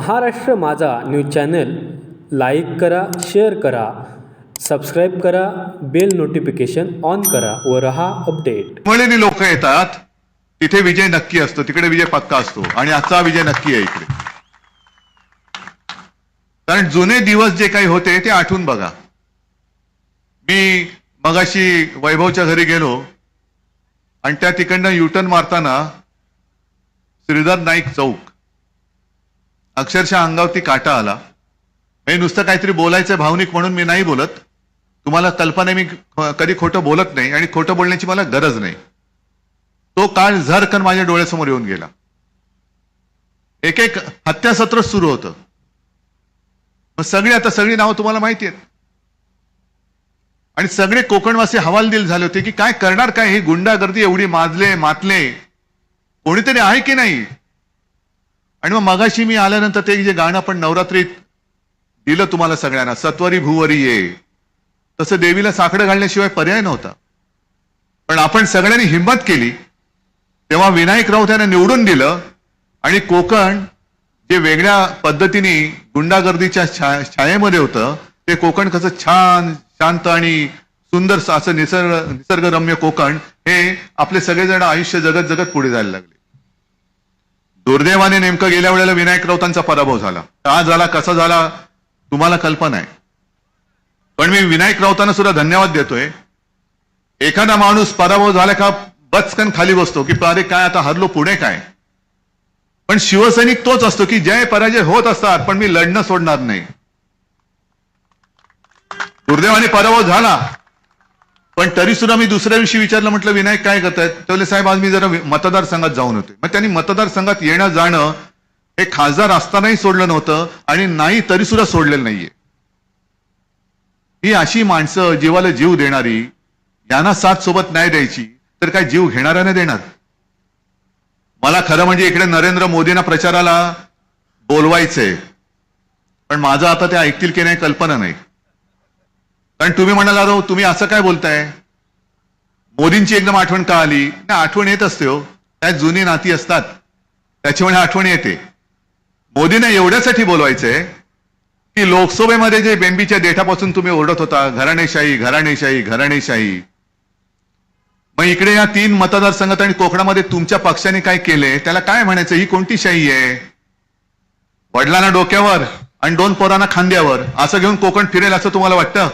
Maharashtra Majha news channel like करा share करा subscribe करा बेल नोटिफिकेशन ऑन करा व रहा अपडेट. मुळेनी लोक येतात तिथे विजय नक्की असतो तिकडे विजय पक्का असतो आणि आजचा विजय नक्की आहे इकडे. कारण जुने दिवस जे काही होते ते आठवून बघा. मी मगाशी वैभवच्या घरी गेलो आणि त्या तिकडनं युटर्न मारताना श्रीधर नाईक चौक अक्षरशः अंगावरती काटा आला. हे नुसतं काहीतरी बोलायचं भावनिक म्हणून मी नाही बोलत. तुम्हाला कल्पना मी कधी खोटं बोलत नाही आणि खोटं बोलण्याची मला गरज नाही. तो काळ झरकन माझ्या डोळ्यासमोर येऊन गेला. एक एक हत्यासत्र सुरू होतं. मग सगळी आता सगळी नावं तुम्हाला माहिती आहेत. आणि सगळे कोकणवासी हवालदिल झाले होते की काय करणार काय ही गुंडागर्दी एवढी माजले मातले. कोणीतरी आहे की नाही? आणि मग मगाशी मी आल्यानंतर ते जे गाणं आपण नवरात्रीत दिलं तुम्हाला सगळ्यांना सत्वरी भुवरी ये. तसं देवीला साखडं घालण्याशिवाय पर्याय नव्हता. पण आपण सगळ्यांनी हिंमत केली. तेव्हा विनायक राऊत यांना निवडून दिलं आणि कोकण जे वेगळ्या पद्धतीने गुंडागर्दीच्या छायेमध्ये होतं ते कोकण कसं छान शांत आणि सुंदर असं निसर्ग निसर्गरम्य कोकण हे आपले सगळेजण आयुष्य जगत जगत पुढे जायला लागले. दुर्दैवाने नेमकं गेल्या वेळेला विनायक राऊतांचा पराभव झाला. का झाला कसा झाला तुम्हाला कल्पना आहे. पण मी विनायक राऊतांना सुद्धा धन्यवाद देतोय. एखादा माणूस पराभव झाला का बचकन खाली बसतो की अरे काय आता हरलो पुढे काय? पण शिवसैनिक तोच असतो की जय पराजय होत असतात पण मी लढणं सोडणार नाही. दुर्दैवाने पराभव झाला. पण तरी सुद्धा मी दुसऱ्या दिवशी विचारलं म्हटलं विनायक काय करतायत? तर साहेब आज मी जरा मतदारसंघात जाऊन होते मग त्यांनी मतदारसंघात येणं जाणं हे खासदार असतानाही सोडलं नव्हतं आणि नाही तरी सुद्धा सोडलेलं नाहीये. ही अशी माणसं जीवाला जीव देणारी यांना साथ सोबत नाही द्यायची तर काय जीव घेणाऱ्याने देणार? मला खरं म्हणजे इकडे नरेंद्र मोदींना प्रचाराला बोलवायचंय पण माझं आता ते ऐकतील की नाही कल्पना नाही. कारण तुम्ही म्हणाला राहू हो, तुम्ही असं काय बोलताय? मोदींची एकदम आठवण का आली? नाही आठवण येत असते हो. त्यात जुनी नाती असतात. त्याच्यामुळे आठवण येते. मोदींना एवढ्यासाठी बोलवायचंय की लोकसभेमध्ये जे बेंबीच्या देठापासून तुम्ही ओरडत होता घराणेशाही घराणेशाही घराणेशाही. मग इकडे या तीन मतदारसंघात आणि कोकणामध्ये तुमच्या पक्षाने काय केले? त्याला काय म्हणायचं? ही कोणती शाही आहे? वडिलांना डोक्यावर आणि दोन पोरांना खांद्यावर. असं घेऊन कोकण फिरेल असं तुम्हाला वाटतं?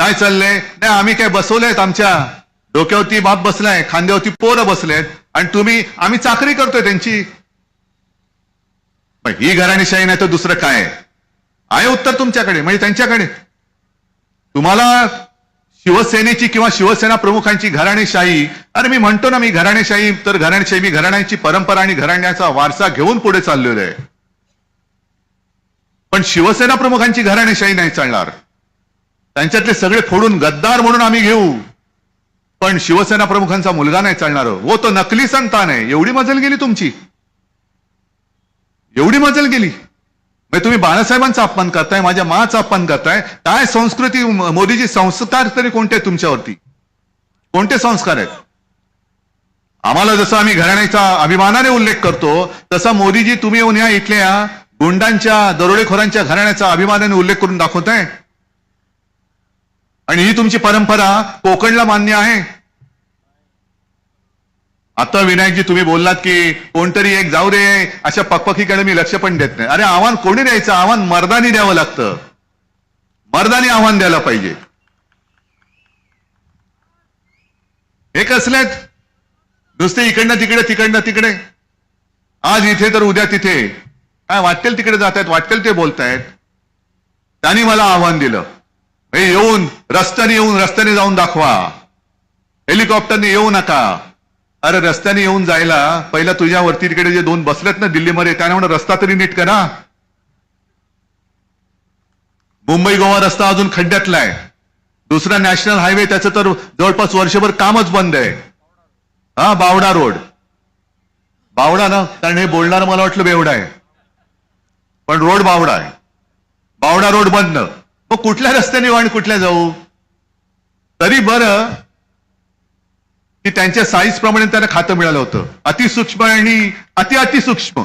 काय चाललंय? नाही आम्ही काय बसवलंय आमच्या. डोक्यावरती बाप बसलाय खांद्यावरती पोरं बसलेत. आणि तुम्ही आम्ही चाकरी करतोय त्यांची. पण ही घराणीशाही नाही तर दुसरं काय? आहे? आहे उत्तर तुमच्याकडे म्हणजे त्यांच्याकडे. तुम्हाला शिवसेनेची किंवा शिवसेना प्रमुखांची घराणेशाही अरे मी म्हणतो ना मी घराणेशाही तर घराणेशाही मी घराण्याची परंपरा आणि घराण्याचा वारसा घेऊन पुढे चाललेलो आहे. पण शिवसेना प्रमुखांची घराणेशाही नाही चालणार. त्यांच्यातले सगळे फोडून गद्दार म्हणून आम्ही घेऊ. पण शिवसेना प्रमुखांचा मुलगा नाही चालणार. वो तो नकली संतान आहे. एवढी मजल गेली तुमची? एवढी मजल गेली? म्हणजे तुम्ही बाळासाहेबांचा अपमान करताय माझ्या माचा अपमान करताय. काय संस्कृती मोदीजी संस्कार तरी कोणते आहेत तुमच्यावरती? कोणते संस्कार आहेत? आम्हाला जसं आम्ही घराण्याचा अभिमानाने उल्लेख करतो तसा मोदीजी तुम्ही येऊन या इथल्या गुंडांच्या दरोडेखोरांच्या घराण्याचा अभिमानाने उल्लेख करून दाखवताय. आणि ही तुमची परंपरा कोकणला मान्य आहे. आता विनायकजी तुम्ही बोललात की कोणतरी एक जाऊ रे अशा पकपकीकडे मी लक्ष पण देत नाही. अरे आव्हान कोणी द्यायचं? आव्हान मर्दानी द्यावं लागतं. मर्दानी आव्हान द्यायला पाहिजे. हे कसलेत? नुसते इकडनं तिकडे तिकडनं तिकडे. आज इथे तर उद्या तिथे. काय वाटेल तिकडे जात आहेत वाटेल ते बोलतायत. त्यांनी मला आव्हान दिलं. येऊन रस्त्याने येऊन रस्त्याने जाऊन दाखवा. हेलिकॉप्टरने येऊ नका. अरे रस्त्याने येऊन जायला पहिला तुझ्यावरती तिकडे जे दोन बसलेत ना दिल्लीमध्ये काय म्हणून रस्ता तरी नीट करा. मुंबई गोवा रस्ता अजून खड्ड्यातला आहे. दुसरा नॅशनल हायवे त्याचं तर जवळपास वर्षभर कामच बंद आहे. हा बावडा रोड. बावडा ना कारण हे बोलणार मला वाटलं बेवडा आहे. पण रोड बावडा आहे. बावडा रोड बंद. मग कुठल्या रस्त्याने येऊ आणि कुठल्या जाऊ? तरी बरं की त्यांच्या साईज प्रमाणे त्यांना खातं मिळालं होतं. अतिसूक्ष्म आणि अति अतिसूक्ष्म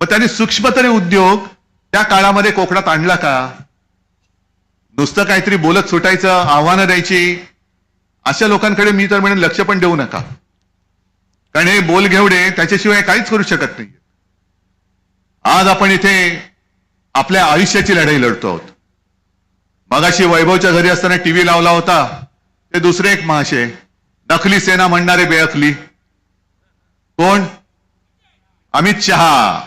मग त्यांनी सूक्ष्मतरी उद्योग त्या काळामध्ये कोकणात आणला का? नुसतं काहीतरी बोलत सुटायचं आव्हानं द्यायची. अशा लोकांकडे मी तर म्हणेन लक्ष पण देऊ नका. कारण हे बोल घेवडे त्याच्याशिवाय काहीच करू शकत नाही आज आपण इथे आपल्या आयुष्याची लढाई लढतो आहोत. मगाशी वैभवच्या घरी असताना टीव्ही लावला होता. ते दुसरे एक महाशय नकली सेना म्हणणारे बेअखली कोण? अमित शहा.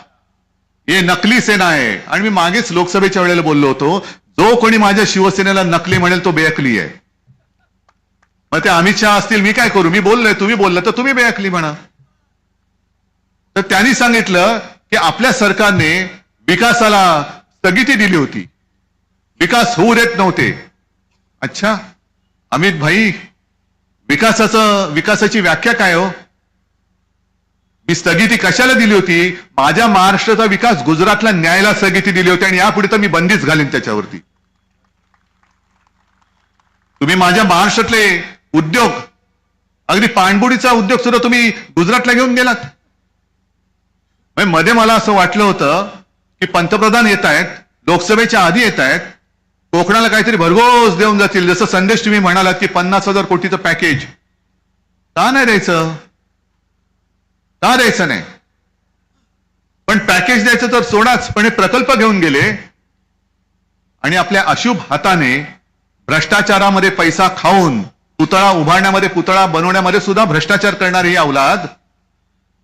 हे नकली सेना आहे. आणि मी मागेच लोकसभेच्या वेळेला बोललो होतो जो कोणी माझ्या शिवसेनेला नकली म्हणेल तो बेअकली आहे. मग ते अमित शहा असतील मी काय करू? मी बोललोय तुम्ही बोललं तर तुम्ही बेअकली म्हणा. तर त्यांनी सांगितलं की आपल्या सरकारने विकासाला स्थगिती दिली होती. विकास होऊ देत नव्हते. अच्छा अमित भाई विकासाचं विकासाची व्याख्या काय हो? मी स्थगिती कशाला दिली होती? माझ्या महाराष्ट्राचा विकास गुजरातला न्यायला स्थगिती दिली होती आणि यापुढे तर मी बंदीच घालीन त्याच्यावरती. तुम्ही माझ्या महाराष्ट्रातले उद्योग अगदी पाणबुडीचा उद्योग सुद्धा तुम्ही गुजरातला घेऊन गेलात. म्हणजे मध्ये मला असं वाटलं होतं की पंतप्रधान येत आहेत लोकसभेच्या आधी येत आहेत कोकणाला काहीतरी भरघोस देऊन जातील. जसं संदेश तुम्ही म्हणालात की पन्नास हजार कोटीचं पॅकेज. का नाही द्यायचं? का द्यायचं नाही? पण पॅकेज द्यायचं तर सोडाच पण हे प्रकल्प घेऊन गेले. आणि आपल्या अशुभ हाताने भ्रष्टाचारामध्ये पैसा खाऊन पुतळा उभारण्यामध्ये पुतळा बनवण्यामध्ये सुद्धा भ्रष्टाचार करणारी ही अवलाद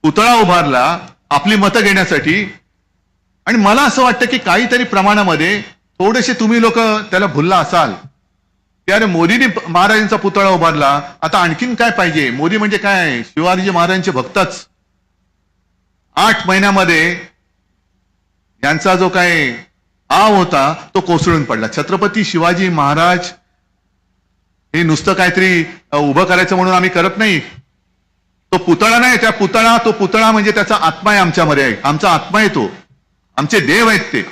पुतळा उभारला आपली मतं घेण्यासाठी आणि मला असं वाटतं की काहीतरी प्रमाणामध्ये थोडेसे तुम्ही लोक त्याला भुलला असाल. त्याने मोदीने मोदींनी महाराजांचा पुतळा उभारला. आता आणखीन काय पाहिजे? मोदी म्हणजे काय? शिवाजी महाराजांचे भक्तच. आठ महिन्यामध्ये यांचा जो काय आव होता तो कोसळून पडला. छत्रपती शिवाजी महाराज हे नुसतं काहीतरी उभं करायचं म्हणून आम्ही करत नाही. तो पुतळा नाही त्या पुतळा तो पुतळा म्हणजे त्याचा आत्मा आहे आमच्यामध्ये आहे. आमचा आत्मा आहे तो. आमचे देव आहेत ते.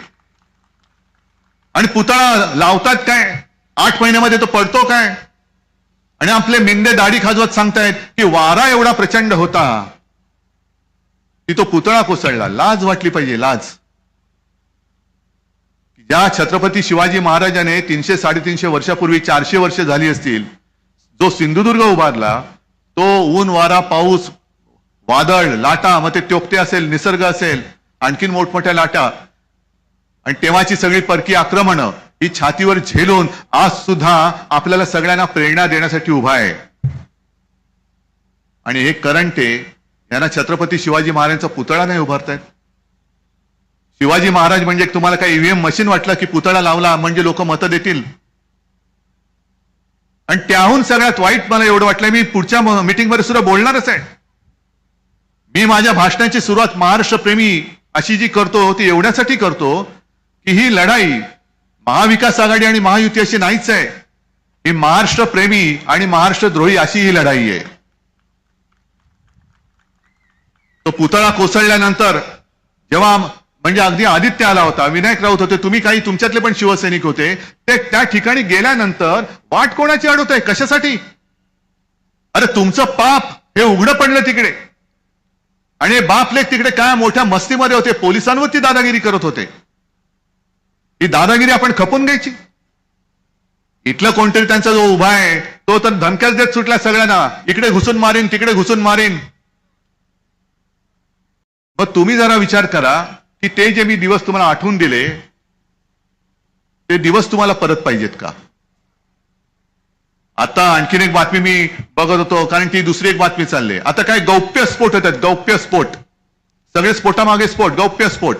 आणि पुतळा लावतात काय? आठ महिन्यामध्ये तो पडतो काय? आणि आपले मेंदे दाढी खाजवत सांगतायत की वारा एवढा प्रचंड होता. की तो पुतळा कोसळला. लाज वाटली पाहिजे लाज. ज्या छत्रपती शिवाजी महाराजाने तीनशे साडेतीनशे वर्षापूर्वी चारशे वर्ष झाली असतील जो सिंधुदुर्ग उभारला तो ऊन वारा पाऊस वादळ लाटा मग ते टोपते असेल निसर्ग असेल आणखीन मोठमोठ्या लाटा. आणि तेव्हाची सगळी परकी आक्रमणं ही छातीवर झेलून आज सुद्धा आपल्याला सगळ्यांना प्रेरणा देण्यासाठी उभा आहे. आणि हे करंटे यांना छत्रपती शिवाजी महाराजांचा पुतळा नाही उभारतायत. शिवाजी महाराज म्हणजे तुम्हाला काही ईव्हीएम मशीन वाटलं की पुतळा लावला म्हणजे लोक मतं देतील. आणि त्याहून सगळ्यात वाईट मला एवढं वाटलं मी पुढच्या मीटिंगमध्ये सुद्धा बोलणारच आहे. मी माझ्या भाषणाची सुरुवात महाराष्ट्र प्रेमी अशी जी करतो ती एवढ्यासाठी करतो की ही लढाई महाविकास आघाडी आणि महायुती अशी नाहीच आहे. ही महाराष्ट्र प्रेमी आणि महाराष्ट्र द्रोही अशी ही लढाई आहे. तो पुतळा कोसळल्यानंतर जेव्हा म्हणजे अगदी आदित्य आला होता विनायक राऊत होते तुम्ही काही तुमच्यातले पण शिवसैनिक होते ते त्या ठिकाणी गेल्यानंतर वाट कोणाची अडवत आहे कशासाठी? अरे तुमचं पाप हे उघडं पडलं तिकडे. आणि हे तिकडे काय मोठ्या मस्तीमध्ये होते पोलिसांवर ती दादागिरी करत होते. ही दादागिरी आपण खपून घ्यायची. इथलं कोणतरी त्यांचा जो उभा आहे तो तर धमक्याच देत सुटला सगळ्यांना. इकडे घुसून मारीन तिकडे घुसून मारीन. मग तुम्ही जरा विचार करा की ते जे मी दिवस तुम्हाला आठवून दिले ते दिवस तुम्हाला परत पाहिजेत का? आता आणखीन एक बातमी मी बघत होतो कारण ती दुसरी एक बातमी चालली. आता काय गौप्य स्फोट होतात गौप्य स्फोट. सगळे स्फोटामागे स्फोट गौप्य स्फोट.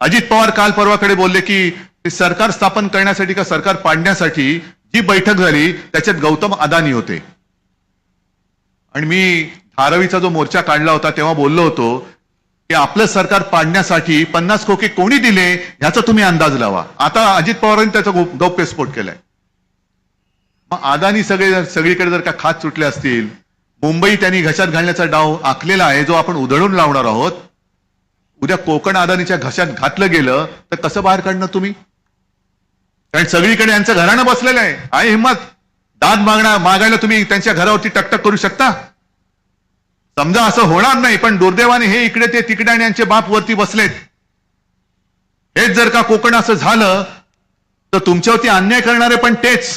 अजित पवार काल परवाकडे बोलले की सरकार स्थापन करण्यासाठी का सरकार पाडण्यासाठी जी बैठक झाली त्याच्यात गौतम अदानी होते. आणि मी धारावीचा जो मोर्चा काढला होता तेव्हा बोललो होतो की आपलं सरकार पाडण्यासाठी पन्नास खोके कोणी दिले ह्याचा तुम्ही अंदाज लावा. आता अजित पवारांनी त्याचा गौप्यस्फोट केलाय. मग अदानी सगळे सगळीकडे जर का खात सुटले असतील मुंबई त्यांनी घशात घालण्याचा डाव आखलेला आहे जो आपण उधळून लावणार आहोत. उद्या कोकण अदानीच्या घशात घातलं गेलं तर कसं बाहेर काढणार तुम्ही? कारण सगळीकडे यांचं घराणं बसलेलं आहे. आहे हिंमत दाद मागणा मागायला तुम्ही त्यांच्या घरावरती टकटक करू शकता. समजा असं होणार नाही पण दुर्दैवाने हे इकडे ते तिकडे आणि यांचे बाप वरती बसलेत. हेच जर का कोकण असं झालं तर तुमच्यावरती अन्याय करणारे पण तेच.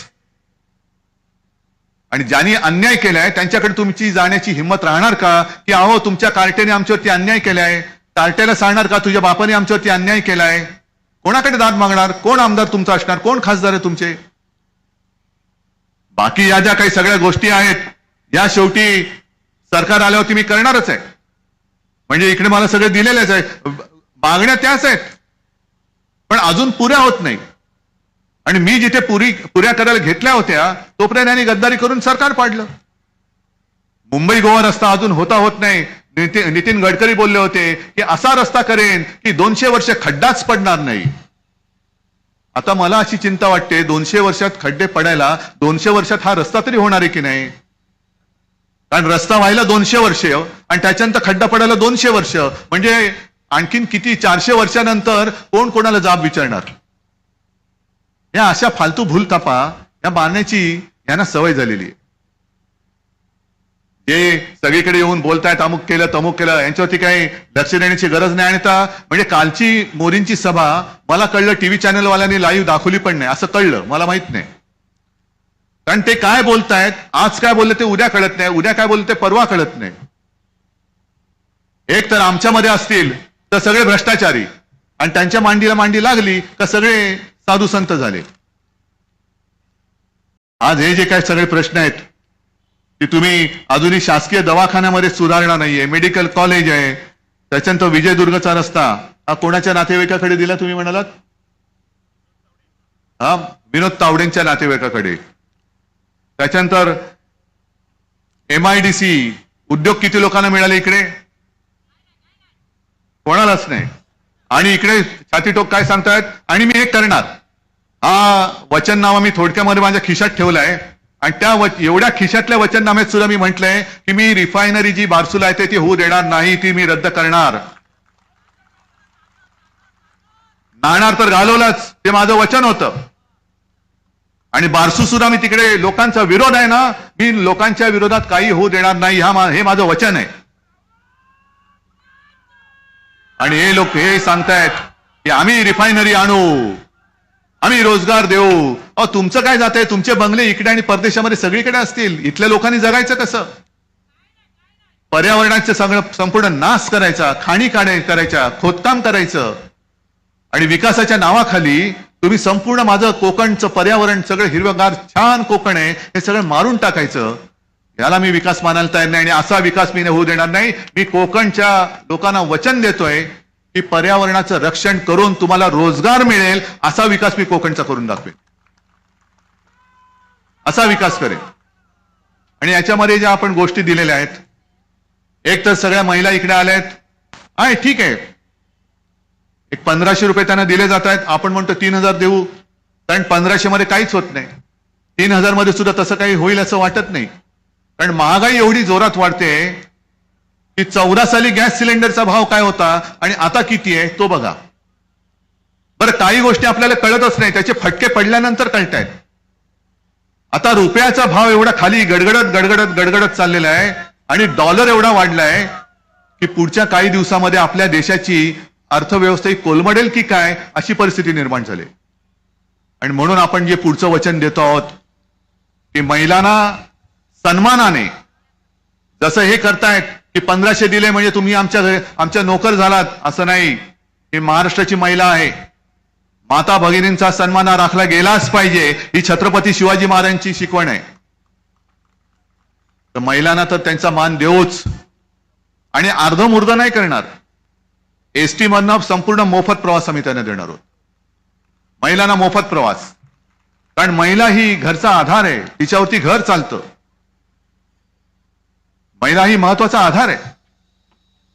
आणि ज्यांनी अन्याय केलाय त्यांच्याकडे तुमची जाण्याची हिंमत राहणार का? की अहो तुमच्या कार्टेने आमच्यावरती अन्याय केलाय? कार्ट्याला सांगणार का तुझ्या बापाने आमच्यावरती अन्याय केलाय? कोणाकडे दाद मागणार? कोण आमदार तुमचा असणार? कोण खासदार आहे तुमचे? बाकी या ज्या काही सगळ्या गोष्टी आहेत या शेवटी सरकार आल्यावरती मी करणारच आहे. म्हणजे इकडे मला सगळे दिलेलेच आहे. मागण्या त्याच आहेत. पण अजून पुऱ्या होत नाही आणि मी जिथे पुरी पुऱ्या करायला घेतल्या होत्या तोपर्यंत यांनी गद्दारी करून सरकार पाडलं. मुंबई गोवा रस्ता अजून होता होत नाही. नितीन नितीन गडकरी बोलले होते की असा रस्ता करेन की दोनशे वर्ष खड्डाच पडणार नाही. आता मला अशी चिंता वाटते दोनशे वर्षात खड्डे पडायला दोनशे वर्षात हा रस्ता तरी होणार आहे की नाही? कारण रस्ता व्हायला दोनशे वर्ष आणि त्याच्यानंतर खड्डा पडायला दोनशे वर्ष. म्हणजे आणखीन किती चारशे वर्षानंतर कोण कोणाला जाब विचारणार? या अशा फालतू भूलतापा या मारण्याची यांना सवय झालेली आहे. जे सगळीकडे येऊन बोलतायत अमुक केलं तमुक केलं यांच्यावरती काही लक्ष देण्याची गरज नाही आणि आता म्हणजे कालची मोदींची सभा मला कळलं टीव्ही चॅनलवाल्यांनी लाईव्ह दाखवली पण नाही असं कळलं मला माहीत नाही. कारण ते काय बोलतायत आज काय बोलले ते उद्या कळत नाही उद्या काय बोलले ते परवा कळत नाही. एक तर आमच्यामध्ये असतील तर सगळे भ्रष्टाचारी. आणि त्यांच्या मांडीला मांडी लागली तर सगळे साधू संत झाले. आज हे जे काही सगळे प्रश्न आहेत की तुम्ही अजूनही शासकीय दवाखान्यामध्ये सुधारणा नाहीये मेडिकल कॉलेज आहे. त्याच्यानंतर विजयदुर्गचा रस्ता हा कोणाच्या नातेवाईकाकडे दिला तुम्ही म्हणालात? हा विनोद तावडेंच्या नातेवाईकाकडे. त्याच्यानंतर एम आय डी सी उद्योग किती लोकांना मिळाले इकडे? कोणालाच नाही. आणि इकडे छातीटोक काय सांगतायत? आणि मी हे करणार. हा वचननामा मी थोडक्यामध्ये माझ्या खिशात ठेवलाय. आणि त्या एवढ्या खिशातल्या वचननाम्यात सुद्धा मी म्हटलंय की मी रिफायनरी जी बारसूला आहे ती होऊ देणार नाही ती मी रद्द करणार. नाणार तर घालवलाच ते माझं वचन होतं. आणि बारसू सुद्धा मी तिकडे लोकांचा विरोध आहे ना मी लोकांच्या विरोधात काही होऊ देणार नाही हा हे माझं वचन आहे. आणि हे लोक हे सांगतायत की आम्ही रिफायनरी आणू. आम्ही रोजगार देऊ. अहो तुमचं काय जात आहे तुमचे बंगले इकडे आणि परदेशामध्ये सगळीकडे असतील. इथल्या लोकांनी जगायचं कसं? पर्यावरणाचं सगळं संपूर्ण नाश करायचा खाणी काढाय करायच्या खोदकाम करायचं. आणि विकासाच्या नावाखाली तुम्ही संपूर्ण माझं कोकणचं पर्यावरण सगळं हिरवगार छान कोकण आहे हे सगळं मारून टाकायचं. याला मी विकास मानायला तयार नाही आणि असा विकास मी होऊ देणार नाही. मी कोकणच्या लोकांना वचन देतोय. की पर्यावरणाचं रक्षण करून तुम्हाला रोजगार मिळेल असा विकास मी कोकणचा करून दाखवेन. असा विकास करेन. आणि याच्यामध्ये ज्या आपण गोष्टी दिलेल्या आहेत एक तर सगळ्या महिला इकडे आल्या आहेत. आहे ठीक आहे. एक पंधराशे रुपये त्यांना दिले जात आहेत. आपण म्हणतो तीन हजार देऊ. कारण पंधराशे मध्ये काहीच होत नाही. तीन हजारमध्ये सुद्धा तसं काही होईल असं वाटत नाही. कारण महागाई एवढी जोरात वाढते की चौदा साली गॅस सिलेंडरचा भाव काय होता आणि आता किती आहे तो बघा. बरं काही गोष्टी आपल्याला कळतच नाही. त्याचे फटके पडल्यानंतर कळत आहेत आता रुपयाचा भाव एवढा खाली गडगडत गडगडत गडगडत चाललेला आहे आणि डॉलर एवढा वाढलाय की पुढच्या काही दिवसामध्ये आपल्या देशाची अर्थव्यवस्था ही कोलमडेल की काय अशी परिस्थिती निर्माण झाली. आणि म्हणून आपण जे पुढचं वचन देतो आहोत की महिलांना सन्मानाने जसं हे करतायत की पंधराशे दिले म्हणजे तुम्ही आमच्या आमच्या नोकर झालात. असं नाही. ही महाराष्ट्राची महिला आहे. माता भगिनींचा सन्मान राखला गेलाच पाहिजे. ही छत्रपती शिवाजी महाराजांची शिकवण आहे. तर महिलांना तर त्यांचा मान देऊच आणि अर्धमुर्ध नाही करणार. एसटी मधनं संपूर्ण मोफत प्रवास आम्ही त्यांना देणार आहोत. महिलांना मोफत प्रवास. कारण महिला ही घरचा आधार आहे. तिच्यावरती घर चालतं. महिला ही महत्त्वाचा आधार आहे.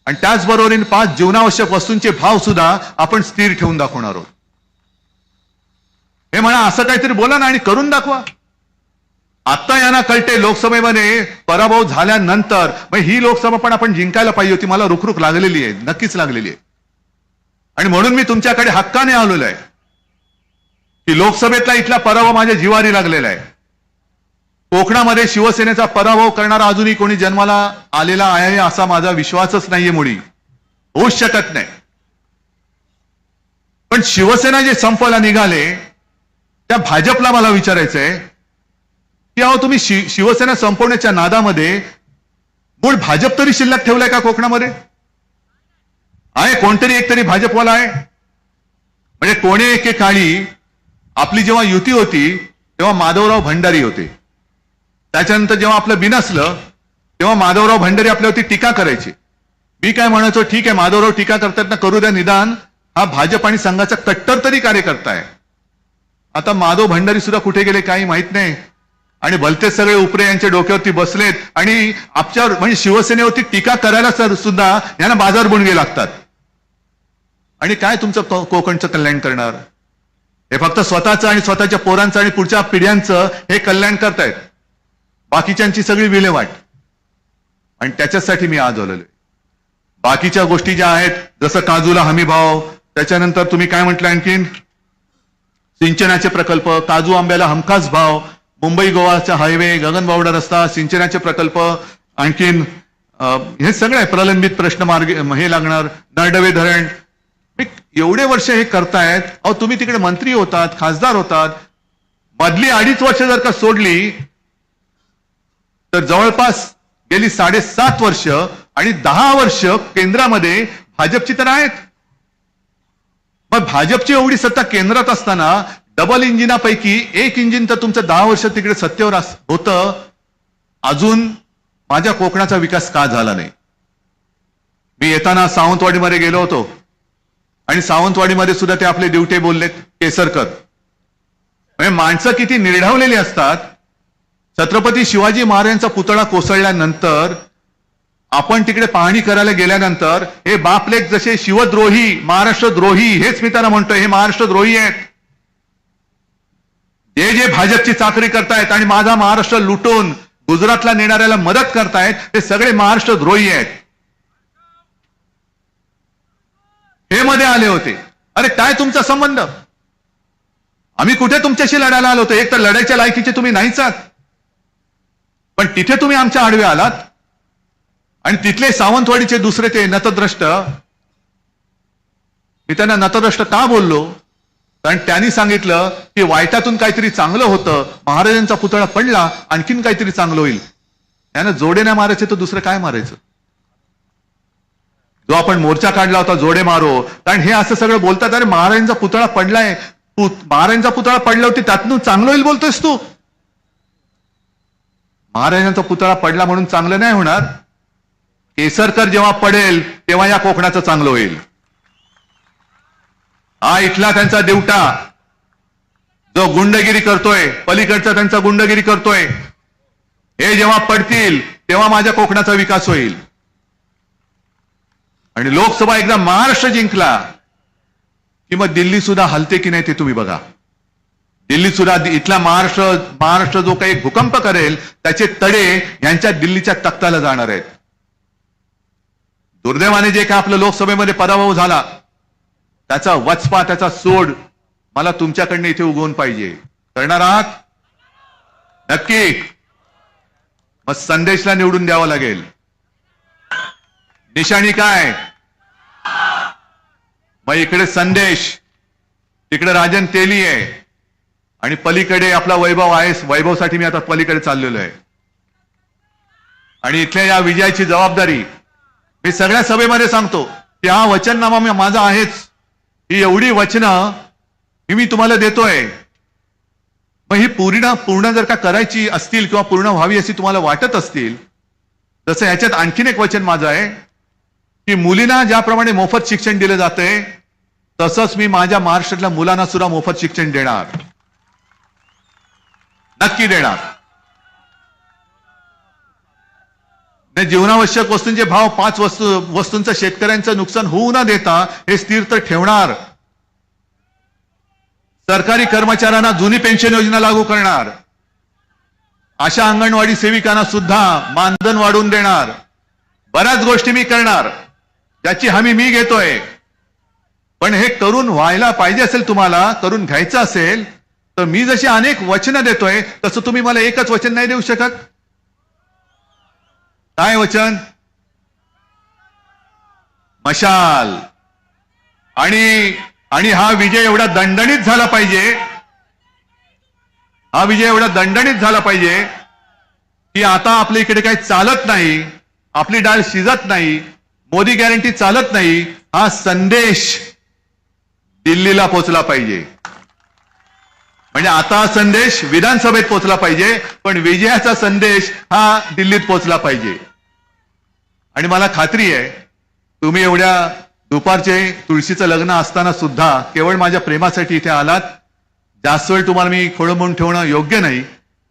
आणि त्याचबरोबरीन पाच जीवनावश्यक वस्तूंचे भाव सुद्धा आपण स्थिर ठेवून दाखवणार आहोत. हे म्हणा असं काहीतरी बोला ना आणि करून दाखवा. आता यांना कळते लोकसभेमध्ये पराभव झाल्यानंतर मग ही लोकसभा पण आपण जिंकायला पाहिजे होती मला रुखरुख लागलेली आहे नक्कीच लागलेली आहे. आणि म्हणून मी तुमच्याकडे हक्काने आलेलो आहे की लोकसभेतला इथला पराभव माझ्या जिवारी लागलेला आहे. कोकणामध्ये शिवसेनेचा पराभव करणारा अजूनही कोणी जन्माला आलेला आहे असा माझा विश्वासच नाहीये मुळी. होऊच शकत नाही. पण शिवसेना जे संपायला निघाले त्या भाजपला मला विचारायचंय की अहो तुम्ही शि- शिवसेना संपवण्याच्या नादामध्ये मूळ भाजप तरी शिल्लक ठेवलाय का कोकणामध्ये? आहे कोणतरी एक तरी भाजपवाला आहे? म्हणजे कोणी एके काळी आपली जेव्हा युती होती तेव्हा माधवराव भंडारी होते. त्याच्यानंतर जेव्हा आपलं बिनसलं तेव्हा माधवराव भंडारी आपल्यावरती टीका करायचे. मी काय म्हणायचो ठीक आहे माधवराव टीका करतात ना करू द्या निदान. हा भाजप आणि संघाचा कट्टर तरी कार्यकर्ता आहे. आता माधव भंडारी सुद्धा कुठे गेले काही माहीत नाही. आणि भलते सगळे उपरे यांच्या डोक्यावरती बसलेत. आणि आपल्यावर म्हणजे शिवसेनेवरती टीका करायला सर- सुद्धा यांना बाजार बुणगे लागतात. आणि काय तुमचं को- कोकणचं कल्याण करणार? हे फक्त स्वतःचं आणि स्वतःच्या पोरांचं आणि पुढच्या पिढ्यांचं हे कल्याण करतायत. बाकीच्यांची सगळी विल्हेवाट. आणि त्याच्यासाठी मी आज आलेलो बाकीच्या गोष्टी ज्या आहेत जसं काजूला हमी भाव त्याच्यानंतर तुम्ही काय म्हटलं आणखीन? सिंचनाचे प्रकल्प काजू आंब्याला हमखास भाव मुंबई गोवाचा हायवे गगनबावडा रस्ता सिंचनाचे प्रकल्प आणखीन हे सगळे प्रलंबित प्रश्न मार्ग हे लागणार नरडवे धरण. एवढे वर्ष हे करतायत अहो तुम्ही तिकडे मंत्री होतात खासदार होतात. मधली अडीच वर्ष जर का सोडली तर जवळपास गेली साडेसात वर्ष आणि दहा वर्ष केंद्रामध्ये भाजपची तर आहेत. मग भाजपची एवढी सत्ता केंद्रात असताना डबल इंजिनापैकी एक इंजिन तर तुमचं दहा वर्ष तिकडे सत्तेवर अस- होतं. अजून माझ्या कोकणाचा विकास का झाला नाही? मी येताना सावंतवाडीमध्ये गेलो होतो. आणि सावंतवाडीमध्ये सुद्धा ते आपले दिवटे बोललेत केसरकर. म्हणजे माणसं किती निर्ढावलेली असतात छत्रपती शिवाजी महाराजांचा पुतळा कोसळल्यानंतर आपण तिकडे पाहणी करायला गेल्यानंतर हे बापलेख जसे शिवद्रोही महाराष्ट्रद्रोही हेच मी त्यांना म्हणतोय हे महाराष्ट्रद्रोही आहेत. जे जे भाजपची चाकरी करतायत आणि माझा महाराष्ट्र लुटून गुजरातला नेणाऱ्याला मदत करतायत ते सगळे महाराष्ट्रद्रोही आहेत. हे मध्ये आले होते. अरे काय तुमचा संबंध? आम्ही कुठे तुमच्याशी लढायला आलो होतो? एक तर लढायच्या लायकीचे तुम्ही नाहीच आहात. पण तिथे तुम्ही आमच्या आडवे आलात. आणि तिथले सावंतवाडीचे दुसरे ते नतद्रष्ट मी त्यांना नतद्रष्ट का बोललो? कारण त्यांनी सांगितलं की वाईटातून काहीतरी चांगलं होतं महाराजांचा पुतळा पडला आणखीन काहीतरी चांगलं होईल. त्यानं जोडे नाही मारायचे तर दुसरं काय मारायचं? जो आपण मोर्चा काढला होता जोडे मारो. कारण हे असं सगळं बोलतात अरे महाराजांचा पुतळा पडलाय. महाराजांचा पुतळा पडला होती त्यातून चांगलं होईल बोलतोयस तू. महाराजांचा पुतळा पडला म्हणून चांगलं नाही होणार. केसरकर जेव्हा पडेल तेव्हा या कोकणाचं चांगलं होईल. हा इथला त्यांचा देवटा जो गुंडगिरी करतोय पलीकडचा त्यांचा गुंडगिरी करतोय. हे जेव्हा पडतील तेव्हा माझ्या कोकणाचा विकास होईल. आणि लोकसभा एकदा महाराष्ट्र जिंकला की मग दिल्ली सुद्धा हलते की नाही ते तुम्ही बघा. दिल्ली सुद्धा इथला महाराष्ट्र महाराष्ट्र जो काही भूकंप करेल त्याचे तडे यांच्या दिल्लीच्या तख्ताला जाणार आहेत. दुर्दैवाने जे काय आपलं लोकसभेमध्ये पराभव झाला त्याचा वचपा त्याचा सोड मला तुमच्याकडनं इथे उगवून पाहिजे. करणार आहात? नक्की. मग संदेशला निवडून द्यावं लागेल. निशाणी काय? मग इकडे संदेश. तिकडे राजन तेली आहे. आणि पलीकडे आपला वैभव आहे वैभवसाठी मी आता पलीकडे चाललेलो आहे. आणि इथल्या या विजयाची जबाबदारी मी सगळ्या सभेमध्ये सांगतो की हा वचननामा मी- माझा आहेच. ही एवढी वचनं ही मी तुम्हाला देतोय. मग ही पूर्ण पूर्ण जर का करायची असतील किंवा पूर्ण व्हावी अशी तुम्हाला वाटत असतील तसं ह्याच्यात आणखीन एक वचन माझं आहे की मुलींना ज्याप्रमाणे मोफत शिक्षण दिलं जातंय तसंच मी माझ्या महाराष्ट्रातल्या मुलांना सुद्धा मोफत शिक्षण देणार. नक्की देणार. नाही, जीवनावश्यक वस्तूंचे भाव पाच वस्तू वस्तूंचं शेतकऱ्यांचं नुकसान होऊ न देता हे स्थिर तर ठेवणार. सरकारी कर्मचाऱ्यांना जुनी पेन्शन योजना लागू करणार. अशा अंगणवाडी सेविकांना सुद्धा मानधन वाढवून देणार. बऱ्याच गोष्टी मी करणार. त्याची हमी मी घेतोय. पण हे करून व्हायला पाहिजे असेल तुम्हाला करून घ्यायचं असेल तर मी जशी अनेक वचनं देतोय तसं तुम्ही मला एकच वचन नाही देऊ शकत. काय वचन? मशाल. आणि आणि हा विजय एवढा दणदणीत झाला पाहिजे हा विजय एवढा दणदणीत झाला पाहिजे की आता आपल्या इकडे काही चालत नाही आपली डाळ शिजत नाही मोदी गॅरंटी चालत नाही हा संदेश दिल्लीला पोचला पाहिजे. म्हणजे आता हा संदेश विधानसभेत पोहोचला पाहिजे पण विजयाचा संदेश हा दिल्लीत पोहोचला पाहिजे. आणि मला खात्री आहे तुम्ही एवढ्या दुपारचे तुळशीचं लग्न असताना सुद्धा केवळ माझ्या प्रेमासाठी इथे आलात. जास्त वेळ तुम्हाला मी खोळंबून ठेवणं योग्य नाही.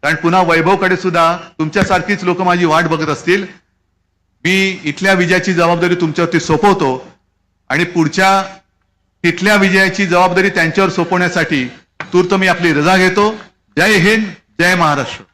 कारण पुन्हा वैभवकडे सुद्धा तुमच्यासारखीच लोक माझी वाट बघत असतील. मी इथल्या विजयाची जबाबदारी तुमच्यावरती सोपवतो. आणि पुढच्या तिथल्या विजयाची जबाबदारी त्यांच्यावर सोपवण्यासाठी तूर्त मी आपली रजा घेतो. जय हिंद जय महाराष्ट्र.